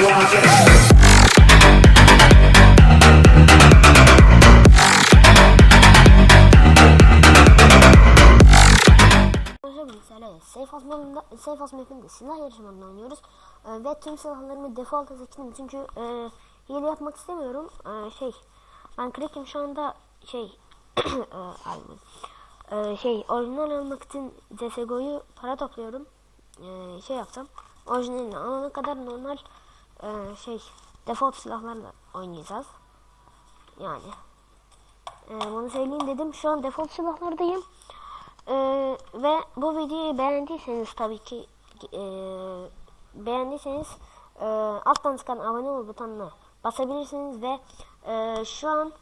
Safe House modunda Safe House map'inde silah yarışmalarını oynuyoruz. Ee, ve tüm silahlarımı default'a seçtim çünkü e, hile yapmak istemiyorum. Ee, şey ben Crack'im şu anda şey e. Ee, şey orijinal almak için CSGO'yu para topluyorum. Ee, şey yapsam orijinalini alana kadar normal e, şey default silahlarla oynayacağız. Yani e, bunu söyleyeyim dedim. Şu an default silahlardayım. Ee, ve bu videoyu beğendiyseniz tabii ki e, beğendiyseniz e, alttan çıkan abone ol butonuna basabilirsiniz ve e, şu an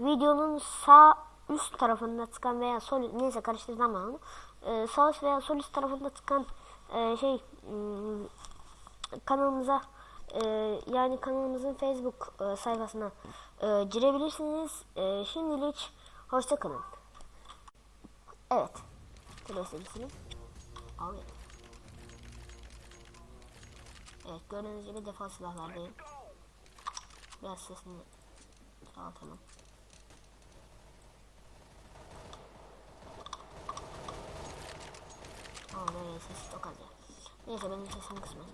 videonun sağ üst tarafında çıkan veya sol neyse karıştırdım onu. E, sağ üst veya sol üst tarafında çıkan e, şey m, kanalımıza e, yani kanalımızın Facebook e, sayfasına e, girebilirsiniz. E, şimdilik hoşça kalın. Evet. Televizyonu Abi. Evet gördüğünüz gibi defa silahlardayım. Biraz sesini çoğaltalım. Ama böyle sesi çok az ya. Neyse benim sesimi kısmasın.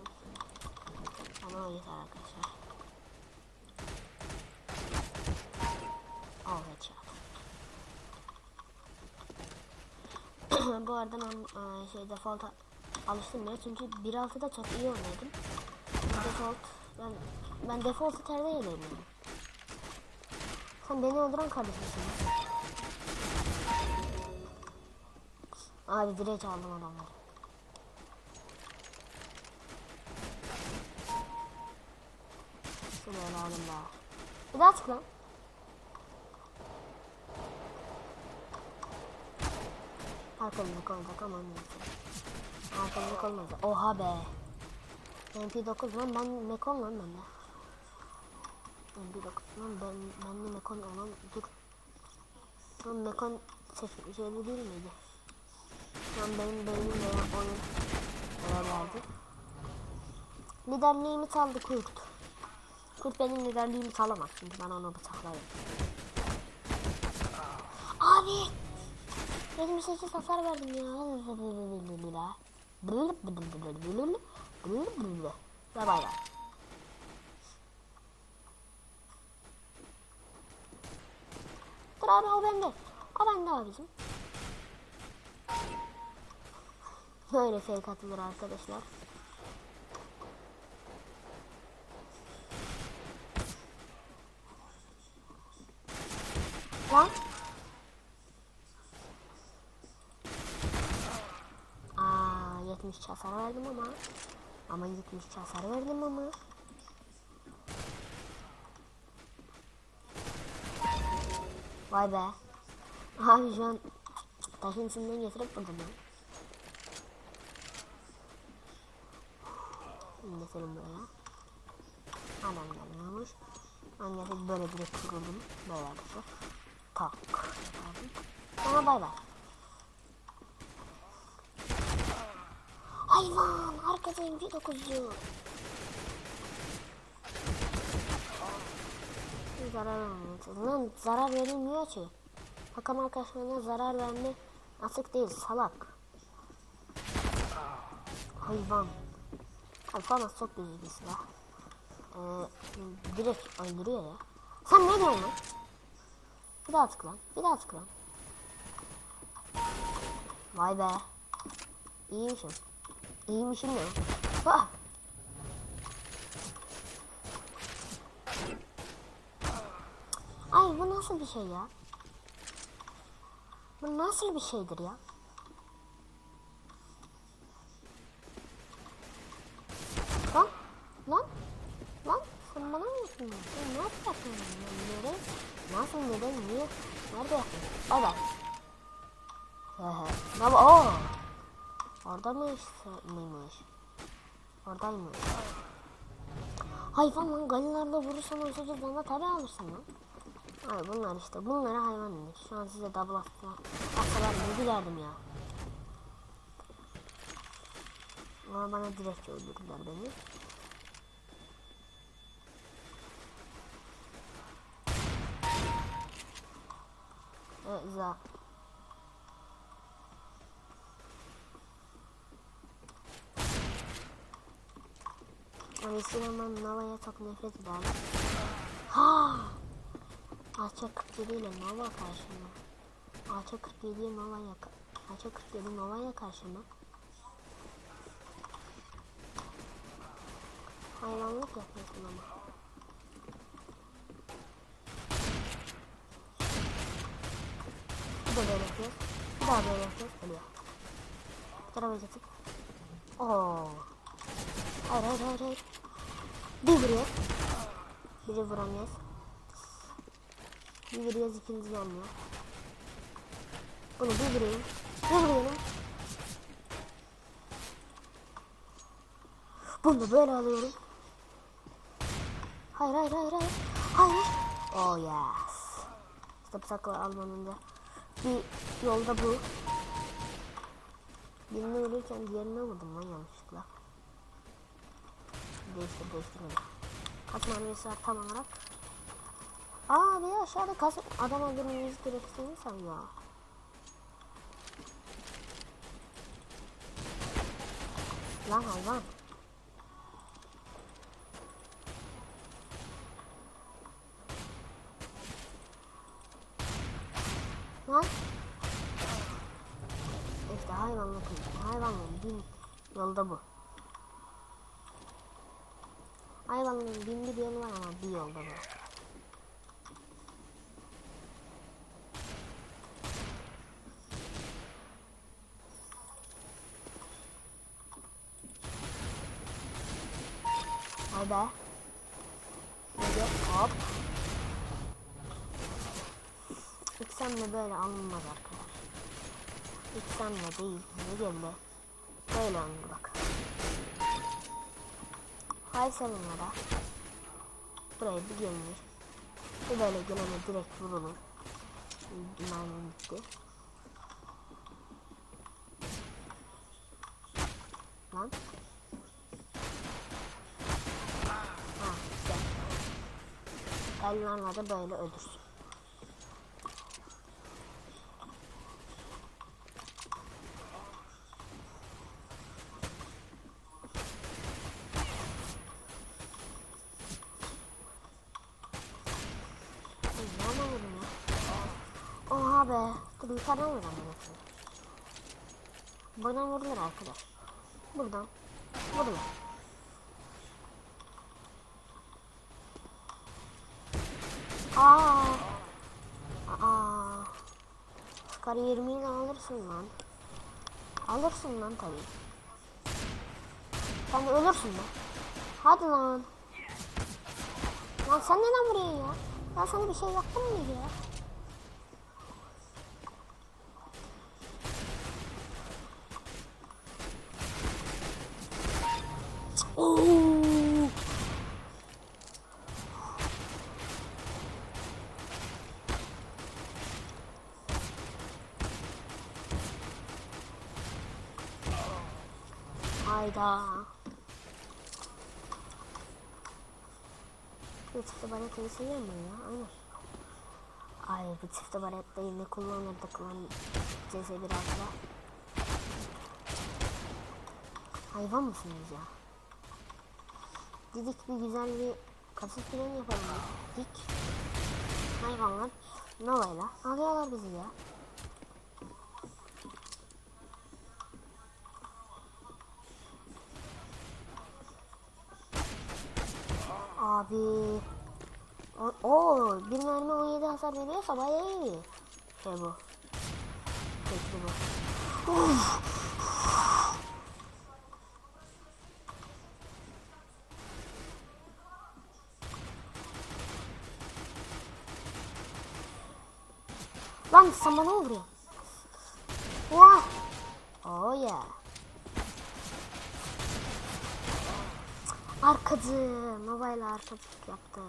O yeter arkadaşlar. Headshot. bu arada ben e, şey default'a alıştım ya çünkü 1.6'da çok iyi oynadım. Default ben ben default'u ederim yani. Sen beni öldüren kardeşimsin. Abi direğe çaldım adamları. Şuraya alalım daha. Bir daha çık lan. Arkamızlık olacak ama neyse. Arkamızlık olmaz. Oha be. MP9 lan ben Mekon lan bende. MP9 lan ben ben de Mekon olan dur. Lan Mekon seçim şeyli değil miydi? Lan benim beynim veya oyun beraberdi. Liderliğimi çaldı kurt. Kurt benim liderliğimi çalamaz çünkü ben onu bıçaklarım. Abi 28 hasar verdim ya. Bay bay. Dur abi o bende. O bende abicim. Böyle fake atılır arkadaşlar. Lan. Aa 70 hasar verdim ama. Ama 70 hasar verdim ama. Vay be. Abi şu an taşın içinden getirip vurdum ben. Getirin buraya. Adam gelmiyormuş. Getirip böyle direkt kuruldum. Böyle arkadaşlar. Tak. Sonra bay bay. Hayvan arkadayım bir dokuzcu. Zarar. Lan zarar verilmiyor ki. Takım arkadaşlarına zarar verme açık değil salak. Hayvan. Hayvan çok güzel bir silah. Ee, direkt öldürüyor ya. Sen ne diyorsun? Bir daha tıklan. Bir daha tıklan. Vay be. İyiymişim. İyiymişim ya. Ah. Ay bu nasıl bir şey ya? Bu nasıl bir şeydir ya? Lan, lan, lan sen bana mı yapıyorsun? Sen ne yapacaksın? Nereye? Nasıl, neden, niye? Nerede yaptın? Bay bay. Hehe. Baba, ooo. Orada mı mıymış? Oradaymış. Hayvan lan galilerle vurursan çocuk bana tabi alırsın lan. Ay bunlar işte bunlara hayvan denir. Şu an size double atsa, atsalar ne dilerdim ya. Ama bana direkt öldürdüler beni. Za. Ama sinema Nova'ya çok nefret ederim. Ha! Ağaça 47 ile Nova karşıma. Ağaça 47 Nova'ya Ağaça 47 Nova'ya karşıma. Hayvanlık yapıyorsun ama. Bir de böyle yapıyoruz. Bir daha böyle yapıyoruz. Ölüyor. Bir tarafa getir. Oo. Hayır hayır hayır hayır. Bir vuruyor. Biri vuramıyoruz. Bir vuruyoruz ikincisi olmuyor. Bunu bir vurayım. Bir vuruyorum. Bunu da böyle alıyorum. Hayır hayır hayır hayır. Hayır. Oh yes. İşte bıçakla almanın da bir yolda bu. Birini ölürken diğerine vurdum lan yanlışlıkla. Değiştir değiştirmedim. Kaç mermisi var tam olarak? Aa bir aşağıda kas adam öldürmemizi gerektiğini sanıyor. Lan hayvan. Lan. İşte hayvanlık hayvanlığın bin yolda bu. Hayvanlığın bin bir yolu var ama bir yolda bu. Hadi. Hadi hop. İksemle böyle alınmaz arkadaşlar. İksemle değil. Ne geldi? Böyle alınır bak. Hay sevenlere. Buraya bir gelinir. Bu böyle gelene direkt vurulur. Mermi bitti. Lan. Ha güzel. Ellerle de böyle ölürsün. Nereden vurdun ya? Oha be. Dur yukarıdan ben hepsini. Buradan vurulur arkadaş. Buradan. Vurulur. Aa. Aa. Skar 20'yi alırsın lan. Alırsın lan tabii. Sen de ölürsün lan. Hadi lan. Lan sen neden buraya ya? Ben sana bir şey yaptım mı ya? Oo. Hayda. Bir çifte baretayı seviyorum ben ya. Aynen. Ay bu çifte baretayı ne kullanırdık lan CS biraz da. Hayvan mısınız ya? Dedik bir güzel bir kasıt plan yapalım dedik. Hayvanlar Nova'yla alıyorlar bizi ya. Abi. O, o bir mermi 17 hasar veriyorsa? Vah. Oh yeah. Arkacı. Nova'yla arkacılık yaptı.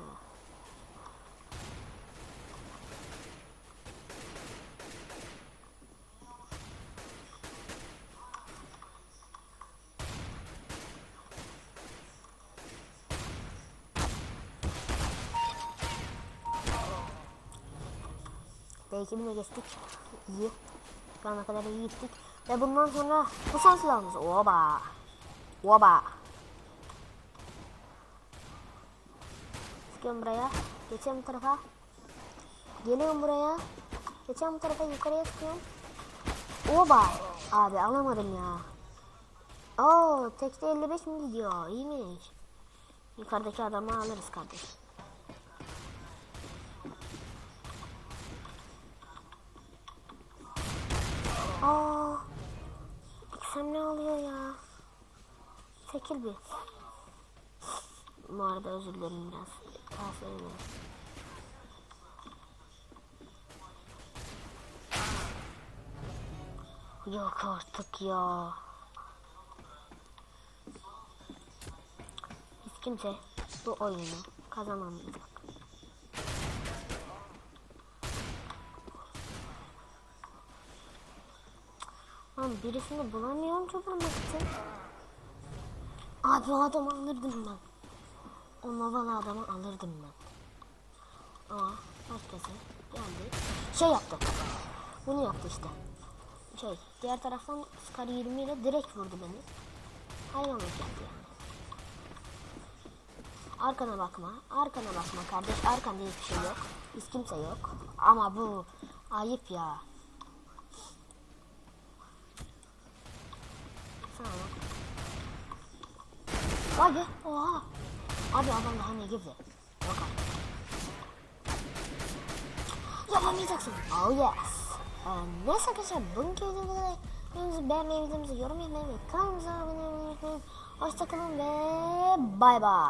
D2000'e geçtik. İyi. Şu ana kadar iyi gittik. Ve bundan sonra bu son silahımız. Oba. Oba. Sıkıyorum buraya. Geçiyorum bu tarafa. Geliyorum buraya. Geçiyorum bu tarafa yukarıya sıkıyorum. Oba. Abi alamadım ya. Oo, tekte 55 mi gidiyor? İyiymiş. Yukarıdaki adamı alırız kardeş. Aa, Eksem ne oluyor ya? Çekil bir. Bu arada özür dilerim biraz. Tavsiye Yok artık ya. Hiç kimse bu oyunu kazanamayacak. Lan birisini bulamıyorum için. Abi o adamı alırdım ben. O novalı adamı alırdım ben. Ama başkası geldi. Şey yaptı. Bunu yaptı işte. Şey diğer taraftan Scar 20 ile direkt vurdu beni. Hayvanlık yaptı yani. Arkana bakma. Arkana bakma kardeş. Arkanda hiçbir şey yok. Hiç kimse yok. Ama bu ayıp ya. Vay be. Oha. Abi adam daha ne gibi? Yok artık. Yapamayacaksın. Oh yes. Ee, neyse arkadaşlar bugünkü videomuzda videomuzu beğenmeyi, videomuzu yorum yapmayı kanalımıza abone olmayı unutmayın. Hoşçakalın ve bay bay.